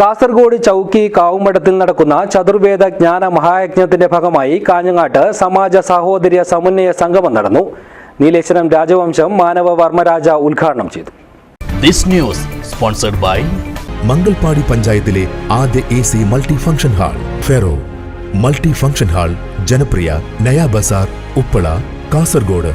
കാസർഗോഡ് ചൌക്കി കാവുമഠത്തിൽ നടക്കുന്ന ചതുർവേദ ജ്ഞാന മഹായജ്ഞത്തിന്റെ ഭാഗമായി കാഞ്ഞങ്ങാട്ട് സമാജ സാഹോദര്യ സമന്വയ സംഗമം നടന്നു. നീലേശ്വരം രാജവംശം മാനവ വർമ്മരാജ ഉദ്ഘാടനം ചെയ്തു. This news sponsored by Mangalpady പഞ്ചായത്തിലെ ആദ്യ A C multi function hall ferro. Multi function hall ജനപ്രിയ നയാ ബസാർ ഉപ്പള കാസർഗോഡ്.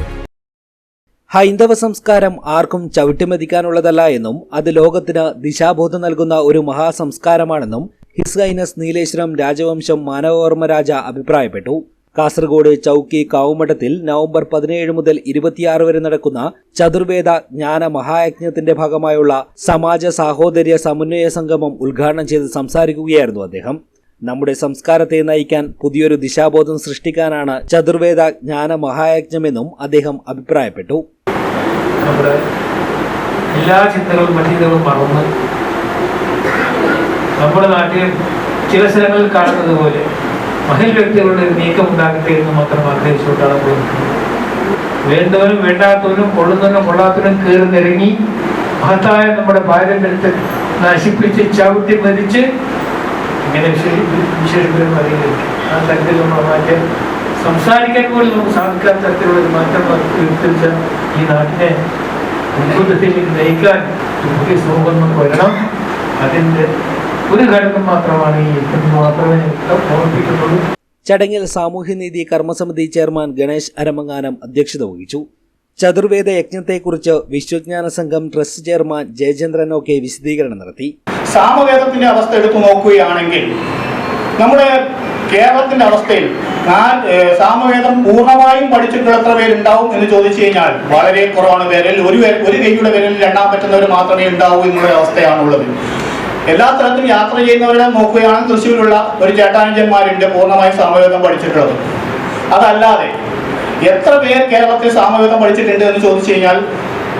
ഹൈന്ദവ സംസ്കാരം ആർക്കും ചവിട്ടിമതിക്കാനുള്ളതല്ല എന്നും അത് ലോകത്തിന് ദിശാബോധം നൽകുന്ന ഒരു മഹാസംസ്കാരമാണെന്നും ഹിസ് ഹൈനസ് നീലേശ്വരം രാജവംശം മാനവവർമ്മരാജ അഭിപ്രായപ്പെട്ടു. കാസർഗോഡ് ചൌക്കി കാവുമഠത്തിൽ നവംബർ പതിനേഴ് മുതൽ ഇരുപത്തിയാറ് വരെ നടക്കുന്ന ചതുർവേദ ജ്ഞാന മഹായജ്ഞത്തിന്റെ ഭാഗമായുള്ള സമാജ സാഹോദര്യ സമന്വയ സംഗമം ഉദ്ഘാടനം ചെയ്ത് സംസാരിക്കുകയായിരുന്നു അദ്ദേഹം. നമ്മുടെ സംസ്കാരത്തെ നയിക്കാൻ പുതിയൊരു ദിശാബോധം സൃഷ്ടിക്കാനാണ് ചതുർവേദ ജ്ഞാന മഹായജ്ഞമെന്നും അദ്ദേഹം അഭിപ്രായപ്പെട്ടു. നമ്മുടെ എല്ലാ ചിന്തകളും മറ്റു ചിന്തകളും മറന്ന് നമ്മുടെ നാട്ടിൽ ചില സ്ഥലങ്ങളിൽ കാണുന്നത് പോലെ മഹിൽ വ്യക്തികളുടെ ഒരു നീക്കം ഉണ്ടാകട്ടെ മാത്രം ആഗ്രഹിച്ചുകൊണ്ടാണ് പോകുന്നത് വേണ്ടവനും വേണ്ടാത്തവനും കൊള്ളുന്നവനും കൊള്ളാത്തവനും കയറി നിരങ്ങി മഹത്തായ നമ്മുടെ പാരമ്പര്യത്തെ നശിപ്പിച്ച് ചവിട്ടി മരിച്ച് ഇങ്ങനെ വിശേഷിപ്പിക്കുന്ന അറിയില്ല ആ നമ്മൾ മാറ്റം സംസാരിക്കാൻ പോലും നമുക്ക് സാധിക്കാത്ത തരത്തിലുള്ള ഒരു മാറ്റം വരുത്തിച്ച ഈ നാട്ടിനെ ഉത്ബുദ്ധത്തിലേക്ക് നയിക്കാൻ പുതിയ സമൂഹം നമുക്ക് വരണം. അതിന്റെ ഒരു ഘടകം മാത്രമാണ് ഈ യുദ്ധം. മാത്രമേ ഓർമ്മിപ്പിക്കുന്നുള്ളൂ ചടങ്ങിൽ സാമൂഹ്യനീതി കർമ്മസമിതി ചെയർമാൻ ഗണേശ് അരമങ്ങാനം അധ്യക്ഷത വഹിച്ചു. ചതുർവേദ യജ്ഞത്തെക്കുറിച്ച് വിശ്വജ്ഞാന സംഘം ട്രസ്റ്റ് ചെയർമാൻ ജയചന്ദ്രൻ ഒക്കെ വിശദീകരണം നടത്തി. സാമവേദത്തിന്റെ അവസ്ഥ എടുത്തു നോക്കുകയാണെങ്കിൽ നമ്മുടെ കേരളത്തിന്റെ അവസ്ഥയിൽ ഞാൻ സാമവേദം പൂർണമായും പഠിച്ചിട്ടുള്ള എത്ര പേരുണ്ടാവും എന്ന് ചോദിച്ചു കഴിഞ്ഞാൽ വളരെ കുറവാണ് വിരൽ ഒരു ഒരു കൈയുടെ വിരലിൽ എണ്ണാൻ പറ്റുന്നവർ മാത്രമേ ഉണ്ടാവൂ എന്നുള്ള അവസ്ഥയാണുള്ളത്. എല്ലാ സ്ഥലത്തും യാത്ര ചെയ്യുന്നവരെ നോക്കുകയാണെങ്കിൽ തൃശ്ശൂരുള്ള ഒരു ചേട്ടാനഞ്ചന്മാരുണ്ട് പൂർണമായും സാമവേദം പഠിച്ചിട്ടുള്ളത്. അതല്ലാതെ എത്ര പേർ കേരളത്തിൽ സാമവേദം പഠിച്ചിട്ടുണ്ട് എന്ന് ചോദിച്ചു കഴിഞ്ഞാൽ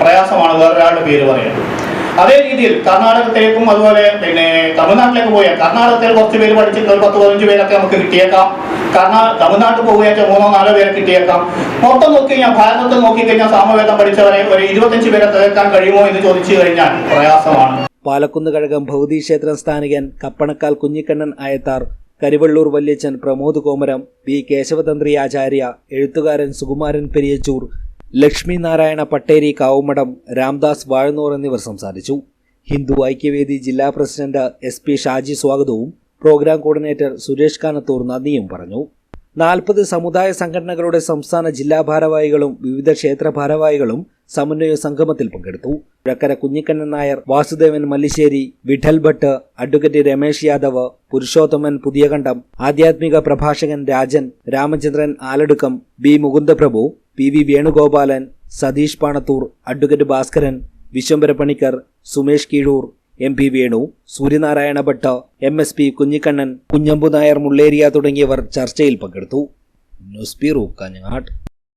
പ്രയാസമാണ് വേറൊരാളുടെ പേര് പറയാൻ. അതേ രീതിയിൽ കർണാടകത്തിലേക്കും അതുപോലെ പിന്നെ തമിഴ്നാട്ടിലേക്ക് പോയാൽ കർണാടകത്തിൽ കുറച്ച് പേര് പഠിച്ചിട്ട് ഒരു പത്ത് പതിനഞ്ച് പേരൊക്കെ നമുക്ക് കിട്ടിയേക്കാം. കർണാ തമിഴ്നാട്ടിൽ പോകുകയാച്ചാൽ മൂന്നോ നാലോ പേരെ കിട്ടിയേക്കാം. മൊത്തം നോക്കി കഴിഞ്ഞാൽ ഭാരതത്തിൽ നോക്കിക്കഴിഞ്ഞാൽ സാമവേദം പഠിച്ചവരെ ഒരു ഇരുപത്തഞ്ച് പേരെ തകർക്കാൻ കഴിയുമോ എന്ന് ചോദിച്ചു കഴിഞ്ഞാൽ പ്രയാസമാണ്. പാലക്കുന്ന് കഴകം ഭൗതിക്ഷേത്രം സ്ഥാനികൻ കപ്പണക്കാൽ കുഞ്ഞിക്കണ്ണൻ അയത്താർ കരുവള്ളൂർ വല്യച്ചൻ പ്രമോദ് കോമരം ബി കേശവതന്ത്രി ആചാര്യ എഴുത്തുകാരൻ സുകുമാരൻ പെരിയച്ചൂർ ലക്ഷ്മി നാരായണ പട്ടേരി കാവുമഠം രാംദാസ് വാഴന്നൂർ എന്നിവർ സംസാരിച്ചു. ഹിന്ദു ഐക്യവേദി ജില്ലാ പ്രസിഡന്റ് എസ് പി ഷാജി സ്വാഗതവും പ്രോഗ്രാം കോർഡിനേറ്റർ സുരേഷ് കാനത്തൂർ നന്ദിയും പറഞ്ഞു. നാൽപ്പത് സമുദായ സംഘടനകളുടെ സംസ്ഥാന ജില്ലാ ഭാരവാഹികളും വിവിധ ക്ഷേത്ര ഭാരവാഹികളും സമന്വയ സംഗമത്തിൽ പങ്കെടുത്തു. പുഴക്കര കുഞ്ഞിക്കണ്ണൻ നായർ വാസുദേവൻ മല്ലിശ്ശേരി വിഠൽ ഭട്ട് അഡ്വക്കേറ്റ് രമേശ് യാദവ് പുരുഷോത്തമൻ പുതിയകണ്ഠം ആധ്യാത്മിക പ്രഭാഷകൻ Rajan Ramachandran Aladukkam B Mukundaprabhu P V Venugopalan Satheesh Panathur advocate Bhaskaran Vishwambhara Panicker Sumesh Keezhur M P Venu Suryanarayana Bhat M S P Kunhikannan Kunhambu Nair Mulleria തുടങ്ങിയവർ ചർച്ചയിൽ പങ്കെടുത്തു. News bureau